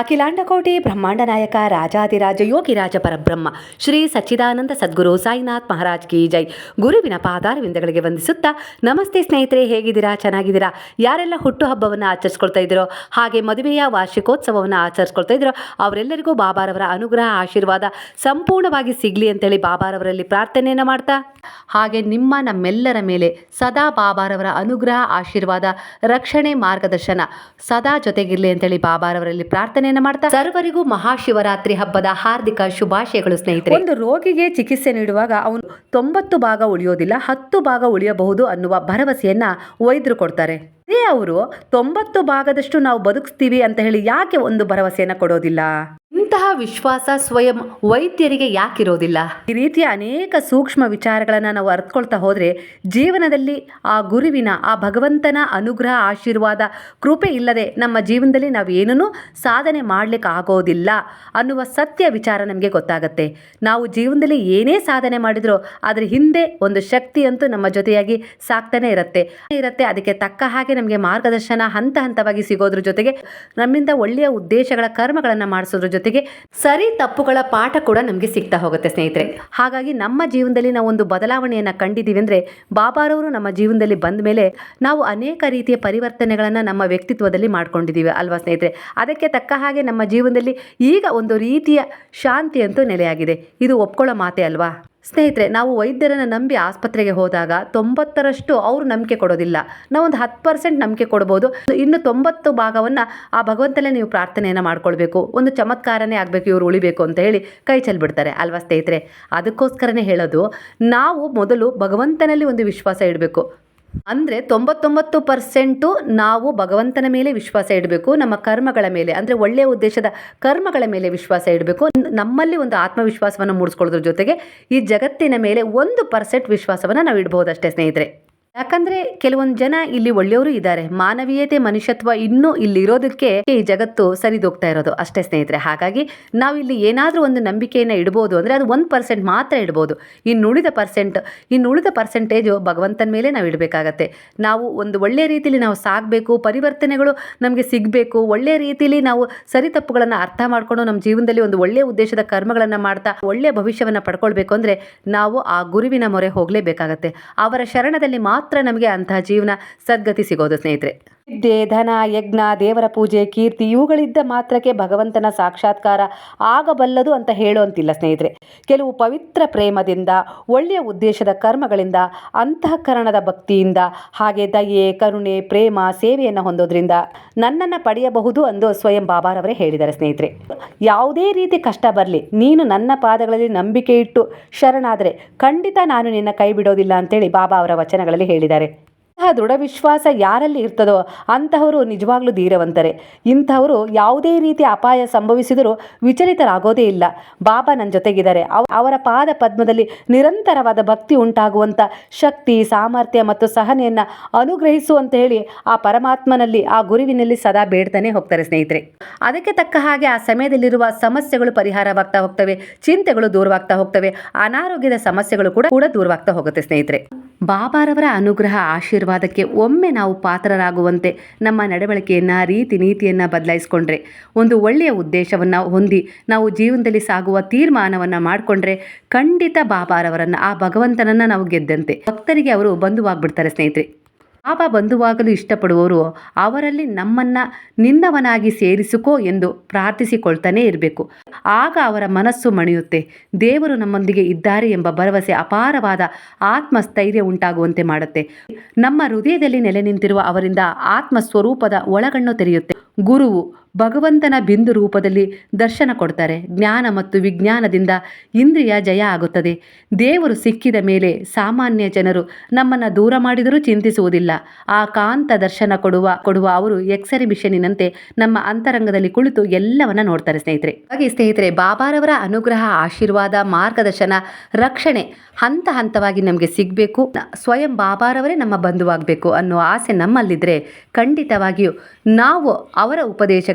ಅಖಿಲಾಂಡಕೋಟಿ ಬ್ರಹ್ಮಾಂಡ ನಾಯಕ ರಾಜಾದಿರಾಜ ಯೋಗಿರಾಜ ಪರಬ್ರಹ್ಮ, ಶ್ರೀ ಸಚ್ಚಿದಾನಂದ ಸದ್ಗುರು ಸಾಯಿನಾಥ್ ಮಹಾರಾಜ್ ಕಿ ಜೈ. ಗುರುವಿನ ಪಾದಾರವಿಂದಗಳಿಗೆ ವಂದಿಸುತ್ತಾ, ನಮಸ್ತೆ ಸ್ನೇಹಿತರೆ, ಹೇಗಿದ್ದೀರಾ? ಚೆನ್ನಾಗಿದ್ದೀರಾ? ಯಾರೆಲ್ಲ ಹುಟ್ಟುಹಬ್ಬವನ್ನು ಆಚರಿಸ್ಕೊಳ್ತಾ ಇದ್ದೀರೋ, ಹಾಗೆ ಮದುವೆಯ ವಾರ್ಷಿಕೋತ್ಸವವನ್ನು ಆಚರಿಸ್ಕೊಳ್ತಾ ಇದ್ದೀರೋ, ಅವರೆಲ್ಲರಿಗೂ ಬಾಬಾರವರ ಅನುಗ್ರಹ, ಆಶೀರ್ವಾದ ಸಂಪೂರ್ಣವಾಗಿ ಸಿಗಲಿ ಅಂತೇಳಿ ಬಾಬಾರವರಲ್ಲಿ ಪ್ರಾರ್ಥನೆಯನ್ನು ಮಾಡ್ತಾ. ಹಾಗೆ ನಿಮ್ಮ ನಮ್ಮೆಲ್ಲರ ಮೇಲೆ ಸದಾ ಬಾಬಾರವರ ಅನುಗ್ರಹ, ಆಶೀರ್ವಾದ, ರಕ್ಷಣೆ, ಮಾರ್ಗದರ್ಶನ ಸದಾ ಜೊತೆಗಿರಲಿ ಅಂತೇಳಿ ಬಾಬಾರವರಲ್ಲಿ ಪ್ರಾರ್ಥನೆಯನ್ನು ಮಾಡ್ತಾ ಸರ್ವರಿಗೂ ಮಹಾಶಿವರಾತ್ರಿ ಹಬ್ಬದ ಹಾರ್ದಿಕ ಶುಭಾಶಯಗಳು ಸ್ನೇಹಿತರೆ. ಒಂದು ರೋಗಿಗೆ ಚಿಕಿತ್ಸೆ ನೀಡುವಾಗ ಅವನು ತೊಂಬತ್ತು ಭಾಗ ಉಳಿಯೋದಿಲ್ಲ, ಹತ್ತು ಭಾಗ ಉಳಿಯಬಹುದು ಅನ್ನುವ ಭರವಸೆಯನ್ನ ವೈದ್ಯರು ಕೊಡ್ತಾರೆ. ಅದೇ ಅವರು ತೊಂಬತ್ತು ಭಾಗದಷ್ಟು ನಾವು ಬದುಕಿಸ್ತೀವಿ ಅಂತ ಹೇಳಿ ಯಾಕೆ ಒಂದು ಭರವಸೆಯನ್ನ ಕೊಡೋದಿಲ್ಲ? ಇಂತಹ ವಿಶ್ವಾಸ ಸ್ವಯಂ ವೈದ್ಯರಿಗೆ ಯಾಕಿರೋದಿಲ್ಲ? ಈ ರೀತಿಯ ಅನೇಕ ಸೂಕ್ಷ್ಮ ವಿಚಾರಗಳನ್ನು ನಾವು ಅರ್ಥಕೊಳ್ತಾ ಹೋದರೆ ಜೀವನದಲ್ಲಿ ಆ ಗುರುವಿನ, ಆ ಭಗವಂತನ ಅನುಗ್ರಹ, ಆಶೀರ್ವಾದ, ಕೃಪೆ ಇಲ್ಲದೆ ನಮ್ಮ ಜೀವನದಲ್ಲಿ ನಾವು ಏನನ್ನೂ ಸಾಧನೆ ಮಾಡಲಿಕ್ಕೆ ಆಗೋದಿಲ್ಲ ಅನ್ನುವ ಸತ್ಯ ವಿಚಾರ ನಮಗೆ ಗೊತ್ತಾಗುತ್ತೆ. ನಾವು ಜೀವನದಲ್ಲಿ ಏನೇ ಸಾಧನೆ ಮಾಡಿದರೂ ಅದರ ಹಿಂದೆ ಒಂದು ಶಕ್ತಿ ಅಂತೂ ನಮ್ಮ ಜೊತೆಯಾಗಿ ಸಾಕ್ತಾನೆ ಇರುತ್ತೆ. ಇರುತ್ತೆ, ಅದಕ್ಕೆ ತಕ್ಕ ಹಾಗೆ ನಮಗೆ ಮಾರ್ಗದರ್ಶನ ಹಂತ ಹಂತವಾಗಿ ಸಿಗೋದ್ರ ಜೊತೆಗೆ ನಮ್ಮಿಂದ ಒಳ್ಳೆಯ ಉದ್ದೇಶಗಳ, ಕರ್ಮಗಳನ್ನು ಮಾಡಿಸೋದ್ರ ಜೊತೆಗೆ ಸರಿ ತಪ್ಪುಗಳ ಪಾಠ ಕೂಡ ನಮಗೆ ಸಿಗ್ತಾ ಹೋಗುತ್ತೆ ಸ್ನೇಹಿತರೆ. ಹಾಗಾಗಿ ನಮ್ಮ ಜೀವನದಲ್ಲಿ ನಾವು ಒಂದು ಬದಲಾವಣೆಯನ್ನು ಕಂಡಿದ್ದೀವಿ ಅಂದರೆ ಬಾಬಾರವರು ನಮ್ಮ ಜೀವನದಲ್ಲಿ ಬಂದ ಮೇಲೆ ನಾವು ಅನೇಕ ರೀತಿಯ ಪರಿವರ್ತನೆಗಳನ್ನು ನಮ್ಮ ವ್ಯಕ್ತಿತ್ವದಲ್ಲಿ ಮಾಡ್ಕೊಂಡಿದ್ದೀವಿ ಅಲ್ವಾ ಸ್ನೇಹಿತರೆ. ಅದಕ್ಕೆ ತಕ್ಕ ಹಾಗೆ ನಮ್ಮ ಜೀವನದಲ್ಲಿ ಈಗ ಒಂದು ರೀತಿಯ ಶಾಂತಿ ಅಂತೂ ನೆಲೆಯಾಗಿದೆ. ಇದು ಒಪ್ಕೊಳ್ಳೋ ಮಾತೆ ಅಲ್ವಾ? ಸ್ನೇಹಿತರೆ, ನಾವು ವೈದ್ಯರನ್ನು ನಂಬಿ ಆಸ್ಪತ್ರೆಗೆ ಹೋದಾಗ ತೊಂಬತ್ತರಷ್ಟು ಅವರು ನಂಬಿಕೆ ಕೊಡೋದಿಲ್ಲ. ನಾವೊಂದು ಹತ್ತು ಪರ್ಸೆಂಟ್ ನಂಬಿಕೆ ಕೊಡ್ಬೋದು. ಇನ್ನು ತೊಂಬತ್ತು ಭಾಗವನ್ನು ಆ ಭಗವಂತನೇ ನೀವು ಪ್ರಾರ್ಥನೆಯನ್ನು ಮಾಡ್ಕೊಳ್ಬೇಕು. ಒಂದು ಚಮತ್ಕಾರನೇ ಆಗಬೇಕು, ಇವರು ಉಳಿಬೇಕು ಅಂತ ಹೇಳಿ ಕೈ ಚೆಲ್ಬಿಡ್ತಾರೆ. ಅಲ್ವಾ ಸ್ನೇಹಿತರೆ? ಅದಕ್ಕೋಸ್ಕರನೇ ಹೇಳೋದು, ನಾವು ಮೊದಲು ಭಗವಂತನಲ್ಲಿ ಒಂದು ವಿಶ್ವಾಸ ಇಡಬೇಕು. ಅಂದರೆ ತೊಂಬತ್ತೊಂಬತ್ತು ಪರ್ಸೆಂಟು ನಾವು ಭಗವಂತನ ಮೇಲೆ ವಿಶ್ವಾಸ ಇಡಬೇಕು, ನಮ್ಮ ಕರ್ಮಗಳ ಮೇಲೆ, ಅಂದರೆ ಒಳ್ಳೆಯ ಉದ್ದೇಶದ ಕರ್ಮಗಳ ಮೇಲೆ ವಿಶ್ವಾಸ ಇಡಬೇಕು. ನಮ್ಮಲ್ಲಿ ಒಂದು ಆತ್ಮವಿಶ್ವಾಸವನ್ನು ಮೂಡಿಸ್ಕೊಳ್ಳೋದ್ರ ಜೊತೆಗೆ ಈ ಜಗತ್ತಿನ ಮೇಲೆ ಒಂದು ಪರ್ಸೆಂಟ್ ವಿಶ್ವಾಸವನ್ನು ನಾವು ಇಡ್ಬೋದಷ್ಟೇ ಸ್ನೇಹಿತರೆ. ಯಾಕಂದ್ರೆ ಕೆಲವೊಂದು ಜನ ಇಲ್ಲಿ ಒಳ್ಳೆಯವರು ಇದ್ದಾರೆ. ಮಾನವೀಯತೆ, ಮನುಷ್ಯತ್ವ ಇನ್ನೂ ಇಲ್ಲಿ ಇರೋದಕ್ಕೆ ಈ ಜಗತ್ತು ಸರಿದೋಗ್ತಾ ಇರೋದು ಅಷ್ಟೇ ಸ್ನೇಹಿತರೆ. ಹಾಗಾಗಿ ನಾವು ಇಲ್ಲಿ ಏನಾದರೂ ಒಂದು ನಂಬಿಕೆಯನ್ನು ಇಡ್ಬೋದು ಅಂದರೆ ಅದು ಒಂದು ಪರ್ಸೆಂಟ್ ಮಾತ್ರ ಇಡ್ಬೋದು. ಇನ್ನುಳಿದ ಪರ್ಸೆಂಟ್ ಇನ್ನುಳಿದ ಪರ್ಸೆಂಟೇಜು ಭಗವಂತನ ಮೇಲೆ ನಾವು ಇಡಬೇಕಾಗತ್ತೆ. ನಾವು ಒಂದು ಒಳ್ಳೆಯ ರೀತಿಯಲ್ಲಿ ನಾವು ಸಾಗಬೇಕು, ಪರಿವರ್ತನೆಗಳು ನಮಗೆ ಸಿಗಬೇಕು ಒಳ್ಳೆಯ ರೀತಿಯಲ್ಲಿ ನಾವು ಸರಿ ತಪ್ಪುಗಳನ್ನು ಅರ್ಥ ಮಾಡಿಕೊಂಡು ನಮ್ಮ ಜೀವನದಲ್ಲಿ ಒಂದು ಒಳ್ಳೆಯ ಉದ್ದೇಶದ ಕರ್ಮಗಳನ್ನು ಮಾಡ್ತಾ ಒಳ್ಳೆಯ ಭವಿಷ್ಯವನ್ನು ಪಡ್ಕೊಳ್ಬೇಕು ಅಂದರೆ ನಾವು ಆ ಗುರುವಿನ ಮೊರೆ ಹೋಗಲೇಬೇಕಾಗತ್ತೆ. ಅವರ ಶರಣದಲ್ಲಿ ಮಾತ್ರ ನಮಗೆ ಅಂತಹ ಜೀವನ ಸದ್ಗತಿ ಸಿಗೋದು ಸ್ನೇಹಿತರೆ. ವಿದ್ಯೆ ಧನ, ಯಜ್ಞ, ದೇವರ ಪೂಜೆ, ಕೀರ್ತಿ ಇವುಗಳಿದ್ದ ಮಾತ್ರಕ್ಕೆ ಭಗವಂತನ ಸಾಕ್ಷಾತ್ಕಾರ ಆಗಬಲ್ಲದು ಅಂತ ಹೇಳುವಂತಿಲ್ಲ ಸ್ನೇಹಿತರೆ. ಕೆಲವು ಪವಿತ್ರ ಪ್ರೇಮದಿಂದ, ಒಳ್ಳೆಯ ಉದ್ದೇಶದ ಕರ್ಮಗಳಿಂದ, ಅಂತಃಕರಣದ ಭಕ್ತಿಯಿಂದ, ಹಾಗೆ ದಯೆ, ಕರುಣೆ, ಪ್ರೇಮ, ಸೇವೆಯನ್ನು ಹೊಂದೋದ್ರಿಂದ ನನ್ನನ್ನು ಪಡೆಯಬಹುದು ಎಂದು ಸ್ವಯಂ ಬಾಬಾರವರೇ ಹೇಳಿದ್ದಾರೆ ಸ್ನೇಹಿತರೆ. ಯಾವುದೇ ರೀತಿ ಕಷ್ಟ ಬರಲಿ, ನೀನು ನನ್ನ ಪಾದಗಳಲ್ಲಿ ನಂಬಿಕೆ ಇಟ್ಟು ಶರಣಾದರೆ ಖಂಡಿತ ನಾನು ನಿನ್ನ ಕೈ ಬಿಡೋದಿಲ್ಲ ಅಂತೇಳಿ ಬಾಬಾ ಅವರ ವಚನಗಳಲ್ಲಿ ಹೇಳಿದ್ದಾರೆ. ಇಂತಹ ದೃಢ ವಿಶ್ವಾಸ ಯಾರಲ್ಲಿ ಇರ್ತದೋ ಅಂತಹವರು ನಿಜವಾಗ್ಲೂ ಧೀರವಂತರೆ. ಇಂಥವರು ಯಾವುದೇ ರೀತಿ ಅಪಾಯ ಸಂಭವಿಸಿದರೂ ವಿಚಲಿತರಾಗೋದೇ ಇಲ್ಲ. ಬಾಬಾ ನನ್ನ ಜೊತೆಗಿದ್ದಾರೆ. ಅವ, ಅವರ ಪಾದ ಪದ್ಮದಲ್ಲಿ ನಿರಂತರವಾದ ಭಕ್ತಿ ಉಂಟಾಗುವಂಥ ಶಕ್ತಿ, ಸಾಮರ್ಥ್ಯ ಮತ್ತು ಸಹನೆಯನ್ನು ಅನುಗ್ರಹಿಸು ಅಂತ ಹೇಳಿ ಆ ಪರಮಾತ್ಮನಲ್ಲಿ, ಆ ಗುರುವಿನಲ್ಲಿ ಸದಾ ಬೇಡ್ತಾನೆ ಹೋಗ್ತಾರೆ ಸ್ನೇಹಿತರೆ. ಅದಕ್ಕೆ ತಕ್ಕ ಹಾಗೆ ಆ ಸಮಯದಲ್ಲಿರುವ ಸಮಸ್ಯೆಗಳು ಪರಿಹಾರವಾಗ್ತಾ ಹೋಗ್ತವೆ, ಚಿಂತೆಗಳು ದೂರವಾಗ್ತಾ ಹೋಗ್ತವೆ, ಅನಾರೋಗ್ಯದ ಸಮಸ್ಯೆಗಳು ಕೂಡ ಕೂಡ ದೂರವಾಗ್ತಾ ಹೋಗುತ್ತೆ ಸ್ನೇಹಿತರೆ. ಬಾಬಾರವರ ಅನುಗ್ರಹ ಆಶೀರ್ವಾದಕ್ಕೆ ಒಮ್ಮೆ ನಾವು ಪಾತ್ರರಾಗುವಂತೆ ನಮ್ಮ ನಡವಳಿಕೆಯನ್ನು, ರೀತಿ ನೀತಿಯನ್ನು ಬದಲಾಯಿಸ್ಕೊಂಡ್ರೆ, ಒಂದು ಒಳ್ಳೆಯ ಉದ್ದೇಶವನ್ನು ಹೊಂದಿ ನಾವು ಜೀವನದಲ್ಲಿ ಸಾಗುವ ತೀರ್ಮಾನವನ್ನು ಮಾಡಿಕೊಂಡ್ರೆ ಖಂಡಿತ ಬಾಬಾರವರನ್ನು, ಆ ಭಗವಂತನನ್ನು ನಾವು ಗೆದ್ದಂತೆ. ಭಕ್ತರಿಗೆ ಅವರು ಬಂಧುವಾಗ್ಬಿಡ್ತಾರೆ ಸ್ನೇಹಿತರೆ. ಬಾಬಾ ಬಂಧುವಾಗಲು ಇಷ್ಟಪಡುವವರು ಅವರಲ್ಲಿ ನಮ್ಮನ್ನ ನಿನ್ನವನಾಗಿ ಸೇರಿಸಿಕೋ ಎಂದು ಪ್ರಾರ್ಥಿಸಿಕೊಳ್ತಾನೆ ಇರಬೇಕು. ಆಗ ಅವರ ಮನಸ್ಸು ಮಣಿಯುತ್ತೆ. ದೇವರು ನಮ್ಮೊಂದಿಗೆ ಇದ್ದಾರೆ ಎಂಬ ಭರವಸೆ ಅಪಾರವಾದ ಆತ್ಮಸ್ಥೈರ್ಯ ಉಂಟಾಗುವಂತೆ ಮಾಡುತ್ತೆ. ನಮ್ಮ ಹೃದಯದಲ್ಲಿ ನೆಲೆ ನಿಂತಿರುವ ಅವರಿಂದ ಆತ್ಮ ಸ್ವರೂಪದ ಒಳಗಣ್ಣು ತೆರೆಯುತ್ತೆ. ಗುರುವು ಭಗವಂತನ ಬಿಂದು ರೂಪದಲ್ಲಿ ದರ್ಶನ ಕೊಡ್ತಾರೆ. ಜ್ಞಾನ ಮತ್ತು ವಿಜ್ಞಾನದಿಂದ ಇಂದ್ರಿಯ ಜಯ ಆಗುತ್ತದೆ. ದೇವರು ಸಿಕ್ಕಿದ ಮೇಲೆ ಸಾಮಾನ್ಯ ಜನರು ನಮ್ಮನ್ನು ದೂರ ಮಾಡಿದರೂ ಚಿಂತಿಸುವುದಿಲ್ಲ. ಆ ಕಾಂತ ದರ್ಶನ ಕೊಡುವ ಕೊಡುವ ಅವರು ಎಕ್ಸರೆ ಮಿಷನಿನಂತೆ ನಮ್ಮ ಅಂತರಂಗದಲ್ಲಿ ಕುಳಿತು ಎಲ್ಲವನ್ನ ನೋಡ್ತಾರೆ ಸ್ನೇಹಿತರೆ. ಹಾಗೆ ಸ್ನೇಹಿತರೆ, ಬಾಬಾರವರ ಅನುಗ್ರಹ, ಆಶೀರ್ವಾದ, ಮಾರ್ಗದರ್ಶನ, ರಕ್ಷಣೆ ಹಂತ ಹಂತವಾಗಿ ನಮಗೆ ಸಿಗಬೇಕು. ಸ್ವಯಂ ಬಾಬಾರವರೇ ನಮ್ಮ ಬಂಧುವಾಗಬೇಕು ಅನ್ನೋ ಆಸೆ ನಮ್ಮಲ್ಲಿದ್ದರೆ ಖಂಡಿತವಾಗಿಯೂ ನಾವು ಅವರ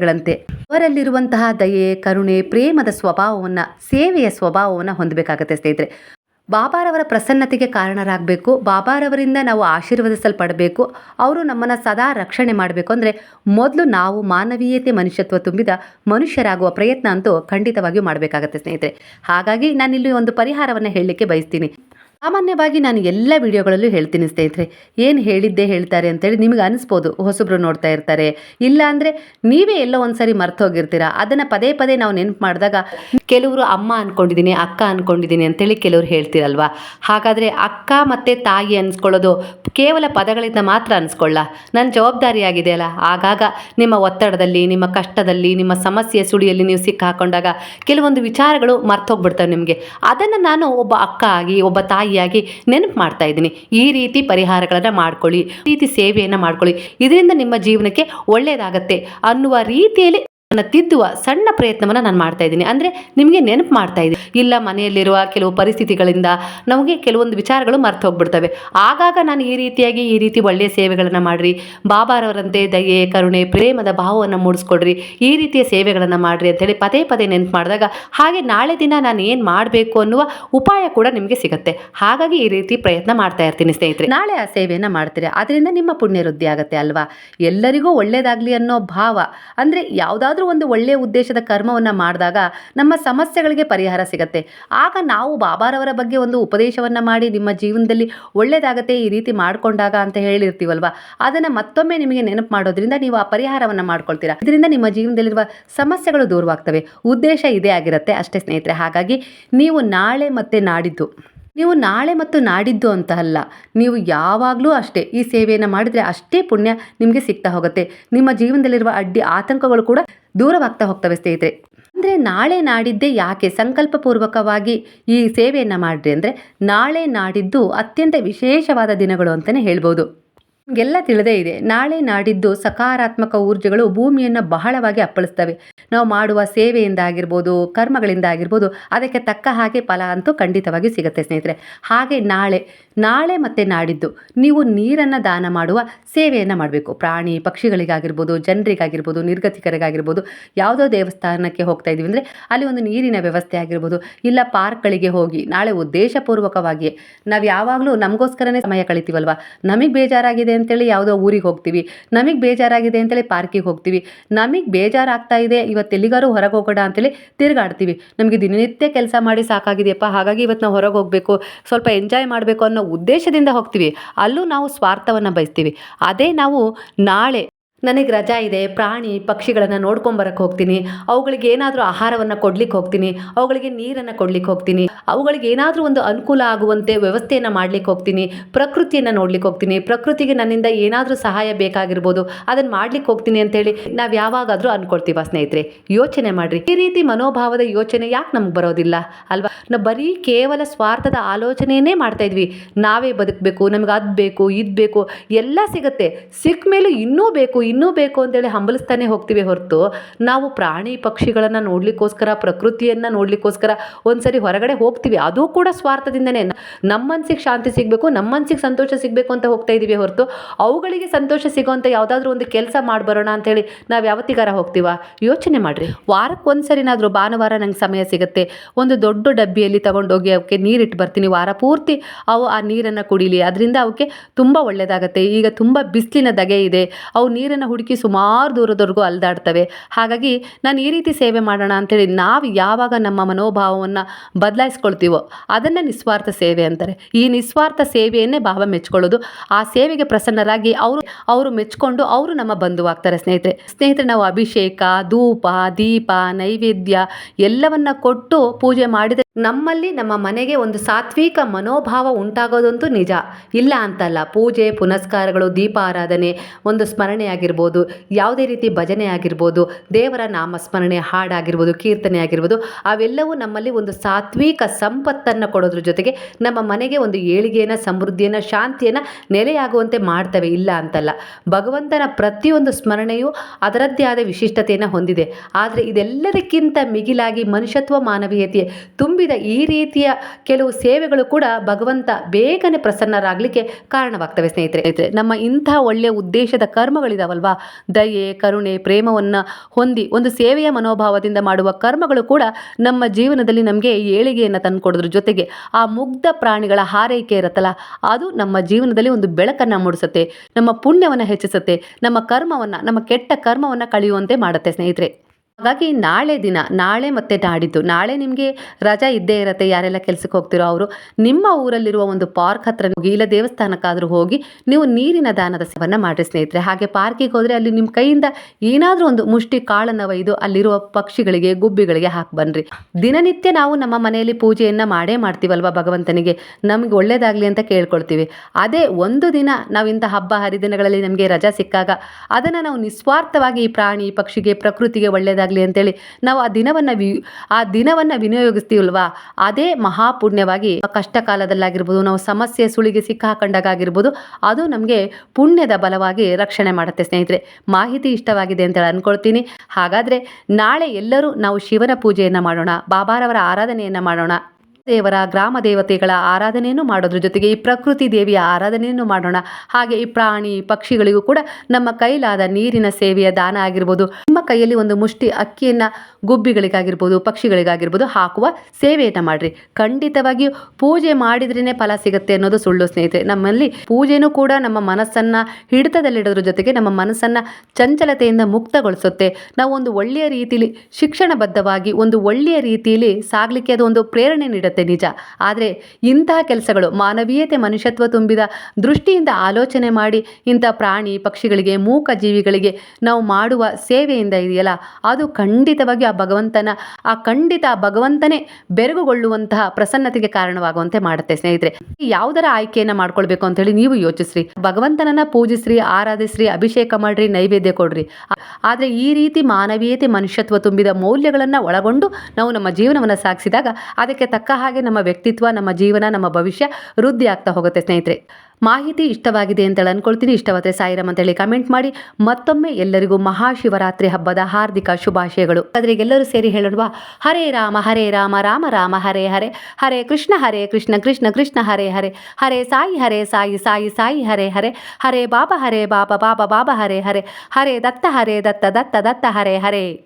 ಉಪದೇಶಗಳಂತೆ ಅವರಲ್ಲಿರುವಂತಹ ದಯೆ, ಕರುಣೆ, ಪ್ರೇಮದ ಸ್ವಭಾವವನ್ನು, ಸೇವೆಯ ಸ್ವಭಾವವನ್ನು ಹೊಂದಬೇಕಾಗತ್ತೆ ಸ್ನೇಹಿತರೆ. ಬಾಬಾರವರ ಪ್ರಸನ್ನತೆಗೆ ಕಾರಣರಾಗಬೇಕು. ಬಾಬಾರವರಿಂದ ನಾವು ಆಶೀರ್ವದಿಸಲ್ಪಡಬೇಕು. ಅವರು ನಮ್ಮನ್ನು ಸದಾ ರಕ್ಷಣೆ ಮಾಡಬೇಕು. ಅಂದರೆ ಮೊದಲು ನಾವು ಮಾನವೀಯತೆ, ಮನುಷ್ಯತ್ವ ತುಂಬಿದ ಮನುಷ್ಯರಾಗುವ ಪ್ರಯತ್ನ ಅಂತೂ ಖಂಡಿತವಾಗಿಯೂ ಮಾಡಬೇಕಾಗತ್ತೆ ಸ್ನೇಹಿತರೆ. ಹಾಗಾಗಿ ನಾನಿಲ್ಲಿ ಒಂದು ಪರಿಹಾರವನ್ನು ಹೇಳಲಿಕ್ಕೆ ಬಯಸ್ತೀನಿ. ಸಾಮಾನ್ಯವಾಗಿ ನಾನು ಎಲ್ಲ ವಿಡಿಯೋಗಳಲ್ಲೂ ಹೇಳ್ತೀನಿ ಸ್ನೇಹಿತರೆ, ಏನು ಹೇಳಿದ್ದೆ ಹೇಳ್ತಾರೆ ಅಂತೇಳಿ ನಿಮಗೆ ಅನಿಸ್ಬೋದು, ಹೊಸಬ್ರು ನೋಡ್ತಾ ಇರ್ತಾರೆ. ಇಲ್ಲ ಅಂದರೆ ನೀವೇ ಎಲ್ಲೋ ಒಂದ್ಸರಿ ಮರ್ತು ಹೋಗಿರ್ತೀರಾ? ಅದನ್ನು ಪದೇ ಪದೇ ನಾವು ನೆನಪು ಮಾಡಿದಾಗ ಕೆಲವರು ಅಮ್ಮ ಅಂದ್ಕೊಂಡಿದ್ದೀನಿ ಅಕ್ಕ ಅಂದ್ಕೊಂಡಿದ್ದೀನಿ ಅಂತೇಳಿ ಕೆಲವರು ಹೇಳ್ತೀರಲ್ವ? ಹಾಗಾದರೆ ಅಕ್ಕ ಮತ್ತು ತಾಯಿ ಅನ್ಸ್ಕೊಳ್ಳೋದು ಕೇವಲ ಪದಗಳಿಂದ ಮಾತ್ರ ಅನ್ಸ್ಕೊಳ್ಳ. ನನ್ನ ಜವಾಬ್ದಾರಿಯಾಗಿದೆ ಅಲ್ಲ? ಆಗಾಗ ನಿಮ್ಮ ಒತ್ತಡದಲ್ಲಿ, ನಿಮ್ಮ ಕಷ್ಟದಲ್ಲಿ, ನಿಮ್ಮ ಸಮಸ್ಯೆ ಸುಳಿಯಲ್ಲಿ ನೀವು ಸಿಕ್ಕಾಕೊಂಡಾಗ ಕೆಲವೊಂದು ವಿಚಾರಗಳು ಮರ್ತೋಗ್ಬಿಡ್ತವೆ ನಿಮಗೆ. ಅದನ್ನು ನಾನು ಒಬ್ಬ ಅಕ್ಕ ಆಗಿ, ಒಬ್ಬ ತಾಯಿಯಾಗಿ ನೆನಪು ಮಾಡ್ತಾ ಇದ್ದೀನಿ. ಈ ರೀತಿ ಪರಿಹಾರಗಳನ್ನು ಮಾಡ್ಕೊಳ್ಳಿ. ಈ ರೀತಿ ಸೇವೆಯನ್ನು ಮಾಡ್ಕೊಳ್ಳಿ. ಇದರಿಂದ ನಿಮ್ಮ ಜೀವನಕ್ಕೆ ಒಳ್ಳೆಯದಾಗತ್ತೆ ಅನ್ನುವ ರೀತಿಯಲ್ಲಿ ತಿದ್ದುವ ಸಣ್ಣ ಪ್ರಯತ್ನವನ್ನು ನಾನು ಮಾಡ್ತಾ ಇದ್ದೀನಿ. ಅಂದರೆ ನಿಮಗೆ ನೆನಪು ಮಾಡ್ತಾ ಇದ್ದೀನಿ. ಇಲ್ಲ, ಮನೆಯಲ್ಲಿರುವ ಕೆಲವು ಪರಿಸ್ಥಿತಿಗಳಿಂದ ನಮಗೆ ಕೆಲವೊಂದು ವಿಚಾರಗಳು ಮರ್ತು ಹೋಗ್ಬಿಡ್ತವೆ. ಆಗಾಗ ನಾನು ಈ ರೀತಿಯಾಗಿ ಈ ರೀತಿ ಒಳ್ಳೆಯ ಸೇವೆಗಳನ್ನು ಮಾಡಿರಿ. ಬಾಬಾರವರಂತೆ ದಯೆ, ಕರುಣೆ, ಪ್ರೇಮದ ಭಾವವನ್ನು ಮೂಡಿಸ್ಕೊಡ್ರಿ. ಈ ರೀತಿಯ ಸೇವೆಗಳನ್ನು ಮಾಡಿರಿ ಅಂತೇಳಿ ಪದೇ ಪದೇ ನೆನಪು ಮಾಡಿದಾಗ ಹಾಗೆ ನಾಳೆ ದಿನ ನಾನು ಏನು ಮಾಡಬೇಕು ಅನ್ನುವ ಉಪಾಯ ಕೂಡ ನಿಮಗೆ ಸಿಗುತ್ತೆ. ಹಾಗಾಗಿ ಈ ರೀತಿ ಪ್ರಯತ್ನ ಮಾಡ್ತಾ ಇರ್ತೀನಿ ಸ್ನೇಹಿತರೆ. ನಾಳೆ ಆ ಸೇವೆಯನ್ನು ಮಾಡ್ತೀರಿ? ಅದರಿಂದ ನಿಮ್ಮ ಪುಣ್ಯ ವೃದ್ಧಿ ಆಗುತ್ತೆ ಅಲ್ವಾ? ಎಲ್ಲರಿಗೂ ಒಳ್ಳೆಯದಾಗಲಿ ಅನ್ನೋ ಭಾವ. ಅಂದರೆ ಯಾವುದಾದ್ರೂ ಒಂದು ಒಳ್ಳೆಯ ಉದ್ದೇಶದ ಕರ್ಮವನ್ನು ಮಾಡಿದಾಗ ನಮ್ಮ ಸಮಸ್ಯೆಗಳಿಗೆ ಪರಿಹಾರ ಸಿಗತ್ತೆ. ಆಗ ನಾವು ಬಾಬಾರವರ ಬಗ್ಗೆ ಒಂದು ಉಪದೇಶವನ್ನು ಮಾಡಿ ನಿಮ್ಮ ಜೀವನದಲ್ಲಿ ಒಳ್ಳೆಯದಾಗತ್ತೆ ಈ ರೀತಿ ಮಾಡಿಕೊಂಡಾಗ ಅಂತ ಹೇಳಿರ್ತೀವಲ್ವ? ಅದನ್ನು ಮತ್ತೊಮ್ಮೆ ನಿಮಗೆ ನೆನಪು ಮಾಡೋದ್ರಿಂದ ನೀವು ಆ ಪರಿಹಾರವನ್ನು ಮಾಡ್ಕೊಳ್ತೀರಾ? ಇದರಿಂದ ನಿಮ್ಮ ಜೀವನದಲ್ಲಿರುವ ಸಮಸ್ಯೆಗಳು ದೂರವಾಗ್ತವೆ. ಉದ್ದೇಶ ಇದೇ ಆಗಿರುತ್ತೆ. ಅಷ್ಟೇ ಸ್ನೇಹಿತರೆ, ಹಾಗಾಗಿ ನೀವು ನಾಳೆ ಮತ್ತು ನಾಡಿದ್ದು. ನೀವು ನಾಳೆ ಮತ್ತು ನಾಡಿದ್ದು ಅಂತ ಅಲ್ಲ, ನೀವು ಯಾವಾಗಲೂ ಅಷ್ಟೇ ಈ ಸೇವೆಯನ್ನು ಮಾಡಿದರೆ ಅಷ್ಟೇ ಪುಣ್ಯ ನಿಮಗೆ ಸಿಗ್ತಾ ಹೋಗುತ್ತೆ. ನಿಮ್ಮ ಜೀವನದಲ್ಲಿರುವ ಅಡ್ಡಿ ಆತಂಕಗಳು ಕೂಡ ದೂರವಾಗ್ತಾ ಹೋಗ್ತವೆ ಸ್ನೇಹಿತರೆ. ಅಂದರೆ ನಾಳೆ ನಾಡಿದ್ದೇ ಯಾಕೆ ಸಂಕಲ್ಪಪೂರ್ವಕವಾಗಿ ಈ ಸೇವೆಯನ್ನು ಮಾಡಿರಿ ಅಂದರೆ ನಾಳೆ ನಾಡಿದ್ದು ಅತ್ಯಂತ ವಿಶೇಷವಾದ ದಿನಗಳು ಅಂತಲೇ ಹೇಳ್ಬೋದು. ನಿಮಗೆಲ್ಲ ತಿಳಿದೇ ಇದೆ. ನಾಳೆ ನಾಡಿದ್ದು ಸಕಾರಾತ್ಮಕ ಊರ್ಜೆಗಳು ಭೂಮಿಯನ್ನು ಬಹಳವಾಗಿ ಅಪ್ಪಳಿಸ್ತವೆ. ನಾವು ಮಾಡುವ ಸೇವೆಯಿಂದ ಆಗಿರ್ಬೋದು, ಕರ್ಮಗಳಿಂದ ಆಗಿರ್ಬೋದು, ಅದಕ್ಕೆ ತಕ್ಕ ಹಾಗೆ ಫಲ ಅಂತೂ ಖಂಡಿತವಾಗಿ ಸಿಗುತ್ತೆ ಸ್ನೇಹಿತರೆ. ಹಾಗೆ ನಾಳೆ ನಾಳೆ ಮತ್ತು ನಾಡಿದ್ದು. ನೀವು ನೀರನ್ನು ದಾನ ಮಾಡುವ ಸೇವೆಯನ್ನು ಮಾಡಬೇಕು. ಪ್ರಾಣಿ ಪಕ್ಷಿಗಳಿಗಾಗಿರ್ಬೋದು, ಜನರಿಗಾಗಿರ್ಬೋದು, ನಿರ್ಗತಿಕರಿಗಾಗಿರ್ಬೋದು, ಯಾವುದೋ ದೇವಸ್ಥಾನಕ್ಕೆ ಹೋಗ್ತಾ ಇದ್ದೀವಿ ಅಂದರೆ ಅಲ್ಲಿ ಒಂದು ನೀರಿನ ವ್ಯವಸ್ಥೆ ಆಗಿರ್ಬೋದು, ಇಲ್ಲ ಪಾರ್ಕ್ಗಳಿಗೆ ಹೋಗಿ, ನಾಳೆ ಉದ್ದೇಶಪೂರ್ವಕವಾಗಿಯೇ, ನಾವು ಯಾವಾಗಲೂ ನಮಗೋಸ್ಕರನೇ ಸಮಯ ಕಳಿತೀವಲ್ವ? ನಮಗೆ ಬೇಜಾರಾಗಿದೆ ಅಂತೇಳಿ ಯಾವುದೋ ಊರಿಗೆ ಹೋಗ್ತೀವಿ. ನಮಗೆ ಬೇಜಾರಾಗಿದೆ ಅಂತೇಳಿ ಪಾರ್ಕಿಗೆ ಹೋಗ್ತೀವಿ. ನಮಗೆ ಬೇಜಾರಾಗ್ತಾ ಇದೆ, ಇವತ್ತು ಎಲ್ಲಿಗಾರು ಹೊರಗೆ ಹೋಗೋಣ ಅಂತೇಳಿ ತಿರುಗಾಡ್ತೀವಿ. ನಮಗೆ ದಿನನಿತ್ಯ ಕೆಲಸ ಮಾಡಿ ಸಾಕಾಗಿದೆಯಪ್ಪ, ಹಾಗಾಗಿ ಇವತ್ತು ನಾವು ಹೊರಗೆ ಹೋಗಬೇಕು, ಸ್ವಲ್ಪ ಎಂಜಾಯ್ ಮಾಡಬೇಕು ಅನ್ನೋ ಉದ್ದೇಶದಿಂದ ಹೋಗ್ತೀವಿ. ಅಲ್ಲೂ ನಾವು ಸ್ವಾರ್ಥವನ್ನು ಬಯಸ್ತೀವಿ. ಅದೇ ನಾವು ನಾಳೆ ನನಗೆ ರಜಾ ಇದೆ, ಪ್ರಾಣಿ ಪಕ್ಷಿಗಳನ್ನು ನೋಡ್ಕೊಂಬರಕ್ಕೆ ಹೋಗ್ತೀನಿ. ಅವುಗಳಿಗೆ ಏನಾದರೂ ಆಹಾರವನ್ನು ಕೊಡ್ಲಿಕ್ಕೆ ಹೋಗ್ತೀನಿ. ಅವುಗಳಿಗೆ ನೀರನ್ನು ಕೊಡ್ಲಿಕ್ಕೆ ಹೋಗ್ತೀನಿ. ಅವುಗಳಿಗೆ ಏನಾದರೂ ಒಂದು ಅನುಕೂಲ ಆಗುವಂತೆ ವ್ಯವಸ್ಥೆಯನ್ನು ಮಾಡ್ಲಿಕ್ಕೆ ಹೋಗ್ತೀನಿ. ಪ್ರಕೃತಿಯನ್ನು ನೋಡ್ಲಿಕ್ಕೆ ಹೋಗ್ತೀನಿ. ಪ್ರಕೃತಿಗೆ ನನ್ನಿಂದ ಏನಾದರೂ ಸಹಾಯ ಬೇಕಾಗಿರ್ಬೋದು. ಅದನ್ನು ಮಾಡ್ಲಿಕ್ಕೆ ಹೋಗ್ತೀನಿ ಅಂತೇಳಿ ನಾವು ಯಾವಾಗಾದರೂ ಅನ್ಕೊಳ್ತೀವ ಸ್ನೇಹಿತರೆ. ಯೋಚನೆ ಮಾಡಿರಿ. ಈ ರೀತಿ ಮನೋಭಾವದ ಯೋಚನೆ ಯಾಕೆ ನಮ್ಗೆ ಬರೋದಿಲ್ಲ? ಅಲ್ವಾ? ನಾವು ಬರೀ ಕೇವಲ ಸ್ವಾರ್ಥದ ಆಲೋಚನೆಯೇ ಮಾಡ್ತಾ ಇದ್ವಿ. ನಾವೇ ಬದುಕಬೇಕು, ನಮ್ಗೆ ಅದು ಬೇಕು, ಇದು ಬೇಕು, ಎಲ್ಲ ಸಿಗುತ್ತೆ. ಸಿಕ್ಕ ಮೇಲೂ ಇನ್ನೂ ಬೇಕು ಇನ್ನೂ ಬೇಕು ಅಂತೇಳಿ ಹಂಬಲಿಸ್ತಾನೆ ಹೋಗ್ತೀವಿ ಹೊರತು, ನಾವು ಪ್ರಾಣಿ ಪಕ್ಷಿಗಳನ್ನು ನೋಡ್ಲಿಕ್ಕೋಸ್ಕರ, ಪ್ರಕೃತಿಯನ್ನು ನೋಡ್ಲಿಕ್ಕೋಸ್ಕರ ಒಂದ್ಸರಿ ಹೊರಗಡೆ ಹೋಗ್ತೀವಿ. ಅದು ಕೂಡ ಸ್ವಾರ್ಥದಿಂದನೇ. ನಮ್ಮ ಮನಸ್ಸಿಗೆ ಶಾಂತಿ ಸಿಗಬೇಕು ನಮ್ಮ ಮನಸ್ಸಿಗೆ ಸಂತೋಷ ಸಿಗಬೇಕು ಅಂತ ಹೋಗ್ತಾ ಇದ್ದೀವಿ ಹೊರತು. ಅವುಗಳಿಗೆ ಸಂತೋಷ ಸಿಗೋಂಥ ಯಾವುದಾದ್ರೂ ಒಂದು ಕೆಲಸ ಮಾಡಿ ಬರೋಣ ಅಂತೇಳಿ ನಾವು ಯಾವತ್ತಿಗಾರ ಹೋಗ್ತೀವ? ಯೋಚನೆ ಮಾಡಿರಿ. ವಾರಕ್ಕೆ ಒಂದ್ಸರಿನಾದರೂ ಭಾನುವಾರ ನಂಗೆ ಸಮಯ ಸಿಗುತ್ತೆ. ಒಂದು ದೊಡ್ಡ ಡಬ್ಬಿಯಲ್ಲಿ ತಗೊಂಡೋಗಿ ಅವಕ್ಕೆ ನೀರಿಟ್ಟು ಬರ್ತೀನಿ. ವಾರ ಪೂರ್ತಿ ಅವು ಆ ನೀರನ್ನು ಕುಡೀಲಿ. ಅದರಿಂದ ಅವಕ್ಕೆ ತುಂಬ ಒಳ್ಳೆಯದಾಗುತ್ತೆ ಈಗ ತುಂಬ ಬಿಸಿಲಿನ ದಗೆ ಇದೆ. ಅವು ನೀರನ್ನು ಹುಡುಕಿ ಸುಮಾರು ದೂರದವರೆಗೂ ಅಲ್ದಾಡ್ತವೆ. ಹಾಗಾಗಿ ನಾನು ಈ ರೀತಿ ಸೇವೆ ಮಾಡೋಣ ಅಂತೇಳಿ ನಾವು ಯಾವಾಗ ನಮ್ಮ ಮನೋಭಾವವನ್ನು ಬದಲಾಯಿಸ್ಕೊಳ್ತೀವೋ ಅದನ್ನೇ ನಿಸ್ವಾರ್ಥ ಸೇವೆ ಅಂತಾರೆ. ಈ ನಿಸ್ವಾರ್ಥ ಸೇವೆಯನ್ನೇ ಭಾವ ಮೆಚ್ಕೊಳ್ಳೋದು. ಆ ಸೇವೆಗೆ ಪ್ರಸನ್ನರಾಗಿ ಅವರು ಅವರು ಮೆಚ್ಕೊಂಡು ಅವರು ನಮ್ಮ ಬಂಧುವಾಗ್ತಾರೆ ಸ್ನೇಹಿತರೆ. ಸ್ನೇಹಿತರೆ, ನಾವು ಅಭಿಷೇಕ, ಧೂಪ, ದೀಪ, ನೈವೇದ್ಯ ಎಲ್ಲವನ್ನ ಕೊಟ್ಟು ಪೂಜೆ ಮಾಡಿದರೆ ನಮ್ಮಲ್ಲಿ ನಮ್ಮ ಮನೆಗೆ ಒಂದು ಸಾತ್ವಿಕ ಮನೋಭಾವ ಉಂಟಾಗೋದಂತೂ ನಿಜ. ಇಲ್ಲ ಅಂತಲ್ಲ, ಪೂಜೆ, ಪುನಸ್ಕಾರಗಳು, ದೀಪಾರಾಧನೆ ಒಂದು ಸ್ಮರಣೆ ಆಗಿರ್ಬೋದು, ಯಾವುದೇ ರೀತಿ ಭಜನೆ ಆಗಿರ್ಬೋದು, ದೇವರ ನಾಮಸ್ಮರಣೆ ಹಾಡಾಗಿರ್ಬೋದು, ಕೀರ್ತನೆ ಆಗಿರ್ಬೋದು, ಅವೆಲ್ಲವೂ ನಮ್ಮಲ್ಲಿ ಒಂದು ಸಾತ್ವಿಕ ಸಂಪತ್ತನ್ನು ಕೊಡೋದ್ರ ಜೊತೆಗೆ ನಮ್ಮ ಮನೆಗೆ ಒಂದು ಏಳಿಗೆಯನ್ನು, ಸಮೃದ್ಧಿಯನ್ನು, ಶಾಂತಿಯನ್ನು ನೆಲೆಯಾಗುವಂತೆ ಮಾಡ್ತವೆ. ಇಲ್ಲ ಅಂತಲ್ಲ, ಭಗವಂತನ ಪ್ರತಿಯೊಂದು ಸ್ಮರಣೆಯು ಅದರದ್ದೇ ಆದ ವಿಶಿಷ್ಟತೆಯನ್ನು ಹೊಂದಿದೆ. ಆದರೆ ಇದೆಲ್ಲದಕ್ಕಿಂತ ಮಿಗಿಲಾಗಿ ಮನುಷ್ಯತ್ವ ಮಾನವೀಯತೆ ತುಂಬಿದ ಈ ರೀತಿಯ ಕೆಲವು ಸೇವೆಗಳು ಕೂಡ ಭಗವಂತ ಬೇಗನೆ ಪ್ರಸನ್ನರಾಗಲಿಕ್ಕೆ ಕಾರಣವಾಗ್ತವೆ ಸ್ನೇಹಿತರೆ. ನಮ್ಮ ಇಂಥ ಒಳ್ಳೆಯ ಉದ್ದೇಶದ ಕರ್ಮಗಳಿದಾವಲ್ವ ಅಲ್ವಾ? ದಯೆ, ಕರುಣೆ, ಪ್ರೇಮವನ್ನು ಹೊಂದಿ ಒಂದು ಸೇವೆಯ ಮನೋಭಾವದಿಂದ ಮಾಡುವ ಕರ್ಮಗಳು ಕೂಡ ನಮ್ಮ ಜೀವನದಲ್ಲಿ ನಮಗೆ ಏಳಿಗೆಯನ್ನು ತಂದುಕೊಡೋದ್ರ ಜೊತೆಗೆ ಆ ಮುಗ್ಧ ಪ್ರಾಣಿಗಳ ಹಾರೈಕೆ ಇರುತ್ತಲ್ಲ, ಅದು ನಮ್ಮ ಜೀವನದಲ್ಲಿ ಒಂದು ಬೆಳಕನ್ನು ಮೂಡಿಸುತ್ತೆ, ನಮ್ಮ ಪುಣ್ಯವನ್ನು ಹೆಚ್ಚಿಸುತ್ತೆ, ನಮ್ಮ ಕರ್ಮವನ್ನು, ನಮ್ಮ ಕೆಟ್ಟ ಕರ್ಮವನ್ನು ಕಳೆಯುವಂತೆ ಮಾಡುತ್ತೆ ಸ್ನೇಹಿತರೆ. ಹಾಗಾಗಿ ನಾಳೆ ದಿನ, ನಾಳೆ ಮತ್ತೆ ನಾಡಿದ್ದು, ನಾಳೆ ನಿಮಗೆ ರಜಾ ಇದ್ದೇ ಇರುತ್ತೆ, ಯಾರೆಲ್ಲ ಕೆಲಸಕ್ಕೆ ಹೋಗ್ತಿರೋ ಅವರು. ನಿಮ್ಮ ಊರಲ್ಲಿರುವ ಒಂದು ಪಾರ್ಕ್ ಹತ್ರ ಹೋಗಿ ದೇವಸ್ಥಾನಕ್ಕಾದರೂ ಹೋಗಿ, ನೀವು ನೀರಿನ ದಾನದ ಸೇವನ್ನ ಮಾಡಿರಿ ಸ್ನೇಹಿತರೆ. ಹಾಗೆ ಪಾರ್ಕಿಗೆ ಹೋದರೆ ಅಲ್ಲಿ ನಿಮ್ಮ ಕೈಯಿಂದ ಏನಾದರೂ ಒಂದು ಮುಷ್ಟಿ ಕಾಳನ್ನು ಒಯ್ದು ಅಲ್ಲಿರುವ ಪಕ್ಷಿಗಳಿಗೆ, ಗುಬ್ಬಿಗಳಿಗೆ ಹಾಕಿ ಬನ್ನಿರಿ ದಿನನಿತ್ಯ ನಾವು ನಮ್ಮ ಮನೆಯಲ್ಲಿ ಪೂಜೆಯನ್ನು ಮಾಡೇ ಮಾಡ್ತೀವಲ್ವ ಭಗವಂತನಿಗೆ? ನಮಗೆ ಒಳ್ಳೇದಾಗಲಿ ಅಂತ ಕೇಳ್ಕೊಳ್ತೀವಿ. ಅದೇ ಒಂದು ದಿನ ನಾವು ಇಂಥ ಹಬ್ಬ ಹರಿದಿನಗಳಲ್ಲಿ ನಮಗೆ ರಜಾ ಸಿಕ್ಕಾಗ ಅದನ್ನು ನಾವು ನಿಸ್ವಾರ್ಥವಾಗಿ ಈ ಪ್ರಾಣಿ, ಪಕ್ಷಿಗೆ, ಪ್ರಕೃತಿಗೆ ಒಳ್ಳೆಯದಾಗಲಿ ಅಂತೇಳಿ ನಾವು ಆ ದಿನವನ್ನು ವಿ, ಆ ದಿನವನ್ನು ವಿನಿಯೋಗಿಸ್ತೀವಲ್ವಾ? ಅದೇ ಮಹಾಪುಣ್ಯವಾಗಿ ಕಷ್ಟ ಕಾಲದಲ್ಲಾಗಿರ್ಬೋದು ನಾವು ಸಮಸ್ಯೆ ಸುಳಿಗೆ ಸಿಕ್ಕಾಕೊಂಡಾಗಿರ್ಬೋದು ಅದು ನಮಗೆ ಪುಣ್ಯದ ಬಲವಾಗಿ ರಕ್ಷಣೆ ಮಾಡುತ್ತೆ ಸ್ನೇಹಿತರೆ. ಮಾಹಿತಿ ಇಷ್ಟವಾಗಿದೆ ಅಂತೇಳಿ ಅಂದ್ಕೊಳ್ತೀನಿ ಹಾಗಾದರೆ ನಾಳೆ ಎಲ್ಲರೂ ನಾವು ಶಿವನ ಪೂಜೆಯನ್ನು ಮಾಡೋಣ, ಬಾಬಾರವರ ಆರಾಧನೆಯನ್ನು ಮಾಡೋಣ. ದೇವರ ಗ್ರಾಮ ದೇವತೆಗಳ ಆರಾಧನೆಯನ್ನು ಮಾಡೋದ್ರ ಜೊತೆಗೆ ಈ ಪ್ರಕೃತಿ ದೇವಿಯ ಆರಾಧನೆಯನ್ನು ಮಾಡೋಣ. ಹಾಗೆ ಈ ಪ್ರಾಣಿ ಪಕ್ಷಿಗಳಿಗೂ ಕೂಡ ನಮ್ಮ ಕೈಲಾದ ನೀರಿನ ಸೇವೆಯ ದಾನ ಆಗಿರ್ಬೋದು. ನಿಮ್ಮ ಕೈಯಲ್ಲಿ ಒಂದು ಮುಷ್ಟಿ, ಅಕ್ಕಿಯನ್ನು ಗುಬ್ಬಿಗಳಿಗಾಗಿರ್ಬೋದು, ಪಕ್ಷಿಗಳಿಗಾಗಿರ್ಬೋದು ಹಾಕುವ ಸೇವೆಯನ್ನು ಮಾಡಿರಿ. ಖಂಡಿತವಾಗಿಯೂ ಪೂಜೆ ಮಾಡಿದ್ರೇ ಫಲ ಸಿಗುತ್ತೆ ಅನ್ನೋದು ಸುಳ್ಳು ಸ್ನೇಹಿತರೆ. ನಮ್ಮಲ್ಲಿ ಪೂಜೆನೂ ಕೂಡ ನಮ್ಮ ಮನಸ್ಸನ್ನು ಹಿಡಿತದಲ್ಲಿಡೋದ್ರ ಜೊತೆಗೆ ನಮ್ಮ ಮನಸ್ಸನ್ನು ಚಂಚಲತೆಯಿಂದ ಮುಕ್ತಗೊಳಿಸುತ್ತೆ. ನಾವು ಒಂದು ಒಳ್ಳೆಯ ರೀತಿಯಲ್ಲಿ ಶಿಕ್ಷಣಬದ್ಧವಾಗಿ, ಒಂದು ಒಳ್ಳೆಯ ರೀತಿಯಲ್ಲಿ ಸಾಗಲಿಕ್ಕೆ ಅದು ಒಂದು ಪ್ರೇರಣೆ ನೀಡುತ್ತೆ ನಿಜ. ಆದರೆ ಇಂತಹ ಕೆಲಸಗಳು, ಮಾನವೀಯತೆ, ಮನುಷ್ಯತ್ವ ತುಂಬಿದ ದೃಷ್ಟಿಯಿಂದ ಆಲೋಚನೆ ಮಾಡಿ ಇಂಥ ಪ್ರಾಣಿ, ಪಕ್ಷಿಗಳಿಗೆ, ಮೂಕ ಜೀವಿಗಳಿಗೆ ನಾವು ಮಾಡುವ ಸೇವೆಯಿಂದ ಇದೆಯಲ್ಲ? ಅದು ಖಂಡಿತವಾಗಿ ಭಗವಂತನ, ಆ ಖಂಡಿತ ಭಗವಂತನೇ ಬೆರಗುಗೊಳ್ಳುವಂತಹ ಪ್ರಸನ್ನತೆಗೆ ಕಾರಣವಾಗುವಂತೆ ಮಾಡುತ್ತೆ ಸ್ನೇಹಿತರೆ. ಯಾವುದರ ಆಯ್ಕೆಯನ್ನು ಮಾಡ್ಕೊಳ್ಬೇಕು ಅಂತ ಹೇಳಿ ನೀವು ಯೋಚಿಸ್ರಿ. ಭಗವಂತನನ್ನ ಪೂಜಿಸ್ರಿ, ಆರಾಧಿಸ್ರಿ, ಅಭಿಷೇಕ ಮಾಡ್ರಿ, ನೈವೇದ್ಯ ಕೊಡ್ರಿ. ಆದರೆ ಈ ರೀತಿ ಮಾನವೀಯತೆ, ಮನುಷ್ಯತ್ವ ತುಂಬಿದ ಮೌಲ್ಯಗಳನ್ನು ಒಳಗೊಂಡು ನಾವು ನಮ್ಮ ಜೀವನವನ್ನು ಸಾಗಿಸಿದಾಗ ಅದಕ್ಕೆ ತಕ್ಕ ಹಾಗೆ ನಮ್ಮ ವ್ಯಕ್ತಿತ್ವ, ನಮ್ಮ ಜೀವನ, ನಮ್ಮ ಭವಿಷ್ಯ ವೃದ್ಧಿ ಆಗ್ತಾ ಹೋಗುತ್ತೆ ಸ್ನೇಹಿತರೆ. ಮಾಹಿತಿ ಇಷ್ಟವಾಗಿದೆ ಅಂತೇಳಿ ಅನ್ಕೊಳ್ತೀನಿ. ಇಷ್ಟವಾದರೆ ಸಾಯಿರಾಮ್ ಅಂತೇಳಿ ಕಮೆಂಟ್ ಮಾಡಿ. ಮತ್ತೊಮ್ಮೆ ಎಲ್ಲರಿಗೂ ಮಹಾಶಿವರಾತ್ರಿ ಹಬ್ಬದ ಹಾರ್ದಿಕ ಶುಭಾಶಯಗಳು. ಆದರೆ ಎಲ್ಲರೂ ಸೇರಿ ಹೇಳುವ ಹರೇ ರಾಮ ಹರೇ ರಾಮ ರಾಮ ರಾಮ, ಹರೇ ಹರೇ. ಹರೇ ಕೃಷ್ಣ ಹರೇ ಕೃಷ್ಣ ಕೃಷ್ಣ ಕೃಷ್ಣ, ಹರೇ ಹರೇ. ಹರೇ ಸಾಯಿ ಹರೇ ಸಾಯಿ ಸಾಯಿ ಸಾಯಿ, ಹರೇ ಹರೇ. ಹರೇ ಬಾಬಾ ಹರೇ ಬಾಬಾ ಬಾಬಾ ಬಾಬಾ, ಹರೇ ಹರೇ. ಹರೇ ದತ್ತ ಹರೇ ದತ್ತ ದತ್ತ ದತ್ತ, ಹರೇ ಹರೇ.